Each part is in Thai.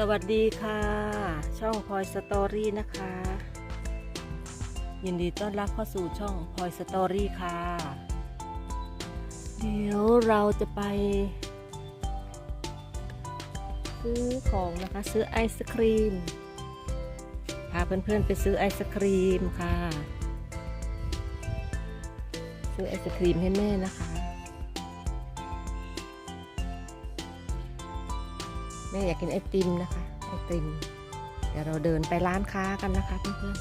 สวัสดีค่ะ ช่องพลอยสตอรี่นะคะ ยินดีต้อนรับเข้าสู่ช่องพลอยสตอรี่ค่ะ เดี๋ยวเราจะไป ซื้อของนะคะซื้อไอศครีมพาเพื่อนๆไปซื้อไอศครีมค่ะ ซื้อไอศครีมให้แม่นะคะ ม่อยากกินไอติมนะคะไอติมเดี๋ยวเราเดินไปร้านค้ากันนะคะเพื่อนๆ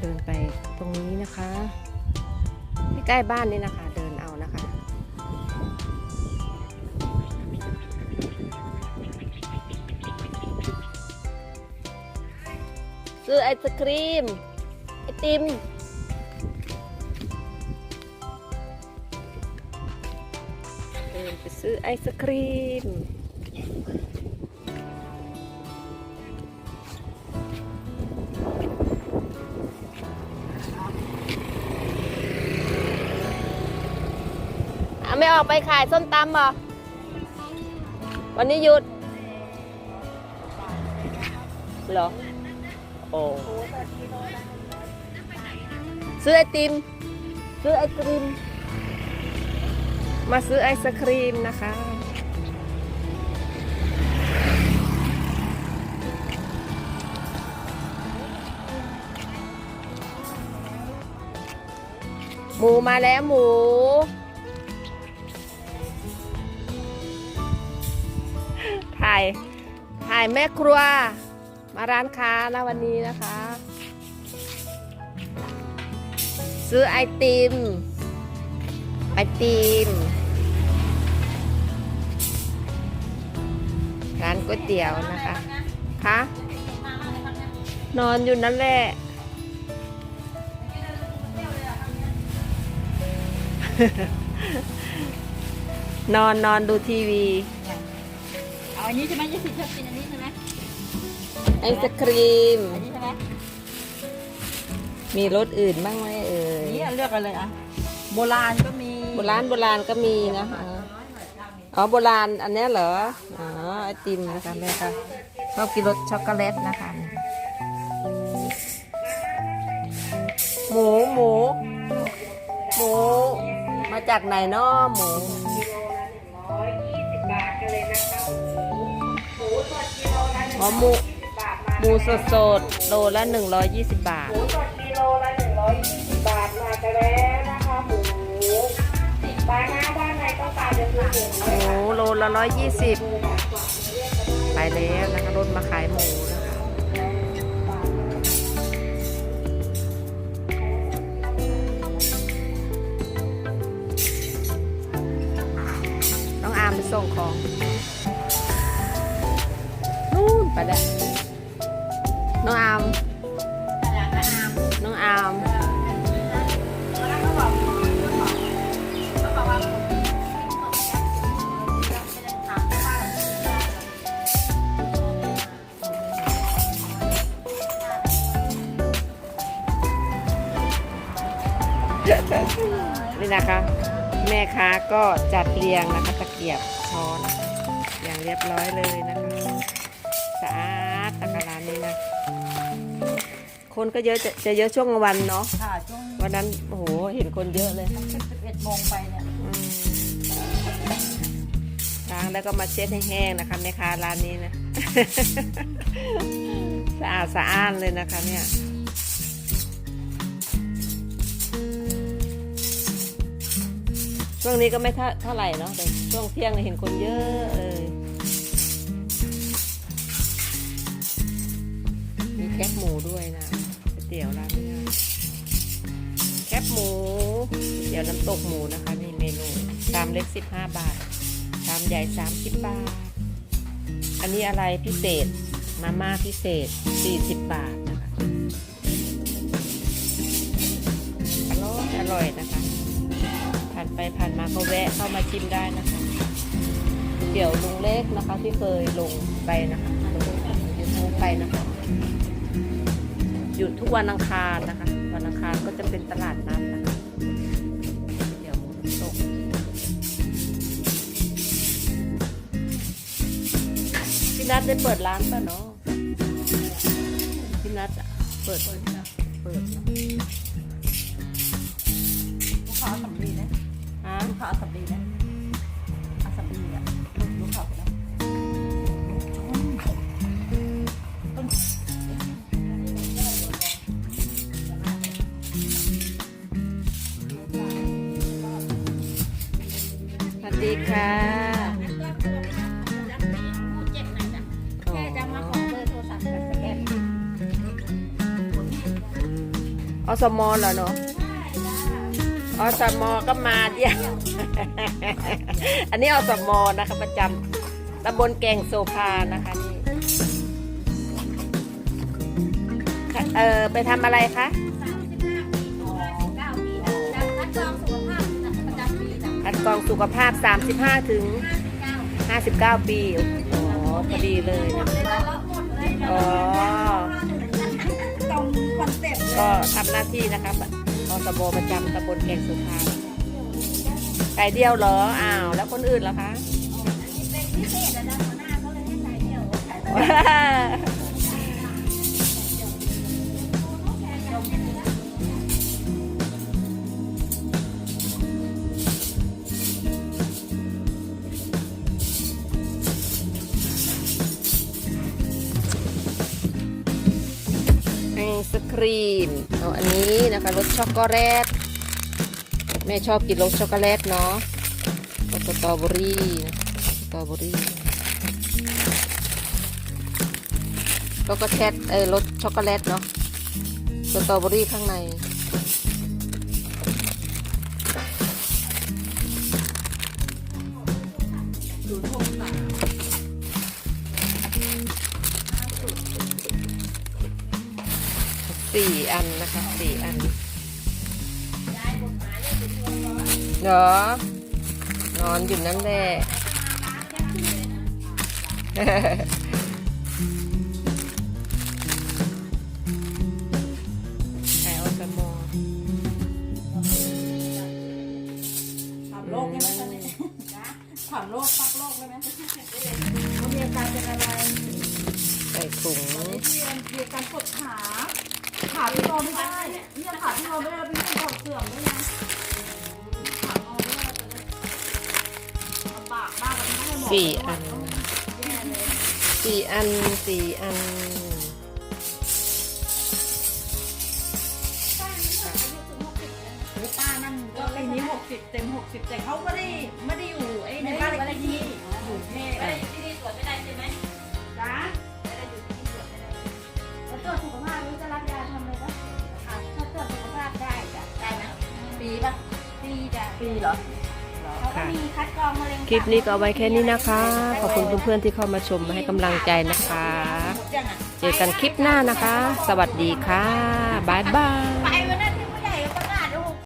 เดินไปตรงนี้นะคะใกล้บ้านนี่นะคะ เดินเอานะคะซื้อไอศครีมไอติม นไปซื้อไอศครีมอะไม่ออกไปขายส้มตำเหรอวันนี้หยุดเหรอ โอ้ซื้อไอติม ซื้อไอติม มาซื้อไอศครีมนะคะ หมูมาแล้วหมู ถ่าย ถ่ายแม่ครัว มาร้านค้านะวันนี้นะคะ ซื้อไอติม ไอติม ก๋วยเตี๋ยวนะคะ คะ นอนอยู่นั่นแหละ นอนนอนดูทีวี เอาอันนี้ใช่ไหมยี่สิบชอบกินอันนี้ใช่ไหมไอศครีม อันนี้ใช่ไหมมีรสอื่นบ้างไหมเอ่อันยนี้เลือกกันเลยอะ โบราณก็มี โบราณโบราณก็มีนะคะ อ๋อโบราณอันเนี้ยเหรอ อ๋อไอติมนะคะแม่ค่ะชอบกินรสช็อกโกแลตนะคะ หมูหมู หมู มาจากไหนเนาะหมูอ๋อหมูหมูสดสดๆโลละหนึ่งร้อยยี่สิบบาทหมูสดกิโลละ 120 บาทมากันแล้ว หนต้องการจะซื้อหมูโลละร้อยยี่สิบไปแล้วนะคะรถมาขายหมูนะคะน้องอามไปส่งของ นู่นไปแล้วน้องอาม นี่นะคะ แม่ค้าก็จัดเรียงนะคะตะเกียบช้อน อย่างเรียบร้อยเลยนะคะสะอาดตะการานนี้นะ คนก็เยอะจะจะเยอะช่วงกลางวันเนาะค่ะช่วงวันนั้นโอ้โหเห็นคนเยอะเลย11โมงไปเนี่ยอืมล้างแล้วก็มาเช็ดให้แห้งนะคะแม่ค้าร้านนี้นะ สะอาดสะอ้านเลยนะคะเนี่ย ช่วงนี้ก็ไม่เท่าเท่าไหร่เนาะแต่ช่วงเที่ยงเห็นคนเยอะเลยมีแคบหมูด้วยนะก๋วยเตี๋ยวร้านนี้แคบหมูเดี๋ยวน้ำตกหมูนะคะนี่เมนูชามเล็ก 15 บาทชามใหญ่ 30 บาท อันนี้อะไรพิเศษมาม่าพิเศษ 40 บาทนะคะ อร่อยอร่อยนะคะ ไปผ่านมาก็แวะเข้ามาชิมได้นะคะ เดี๋ยวลุงเล็กนะคะที่เคยลงไปนะคะลงยูทูบไปนะคะหยุดทุกวันอังคารนะคะ วันอังคารก็จะเป็นตลาดนัดนะคะเดี๋ยวตกพี่นัทได้เปิดร้านป่ะเนาะพี่นัทเปิด กค้าสำลีนะอาสำลีอะลูกค้าไปนะต้นสวัสดีค่ะแค่จะมาขอเบอร์โทรศัพท์กับสแกนอสมอเหรอเนาะ อสมอก็มาเดียวอันนี้อสมอนะคะประจำตำบลแกงโซภานะคะนี่ค่ะเออไปทำอะไรคะคัดกรองสุขภาพ 35 ถึง 59 ปีอ๋อพอดีเลยนะอ๋อตรงคอนเซ็ปต์ก็ทำหน้าที่นะคะ อสบประจำตำบลแกงสุพรรณไก่เดียวเหรอ อ้าว แล้วคนอื่นเหรอคะเป็นพิเศษนะหัวหน้าเขาเลยให้ใส่เดียวไอ สครีมเอาอันนี้นะคะรสช็อกโกแลตแม่ชอบกินรสช็อกโกแลตเนาะสตรอเบอรี่สตรอเบอรี่ช็อกโกแลตเออรสช็อกโกแลตเนาะสตรอเบอรี่ข้างใน สี่อันนะคะสี่อันเนาะนอนอยู่นั่นแหละ พี่โรไม่ได้เนี่ยขาพี่โรไม่ได้เป็นเรื่องเสื่อมด้วยนะขาโรไม่ได้ลำบากมากเลยให้หมอสี่อันสี่อันสี่อันป้านั่นก็ปีนี้หกสิบเต็มหกสิบแต่เขาไม่ได้ไม่ได้อยู่ไอ้ในบ้านเลขที่อยู่แค่อะที่นี่สวนไม่ได้ใช่ไหมจ้าไม่ได้อยู่ที่นี่สวนไม่ได้แล้วตรวจสุขภาพรู้จะรับยาทำอะไร ปีป่ะปีจ้ะปีเหรอเขาก็มีคัดกรองมะเร็งคลิปนี้ก็เอาไว้แค่นี้นะคะ ขอบคุณเพื่อนๆที่เข้ามาชมมาให้กำลังใจนะคะ เจอกันคลิปหน้านะคะ สวัสดีค่ะ บ๊ายบาย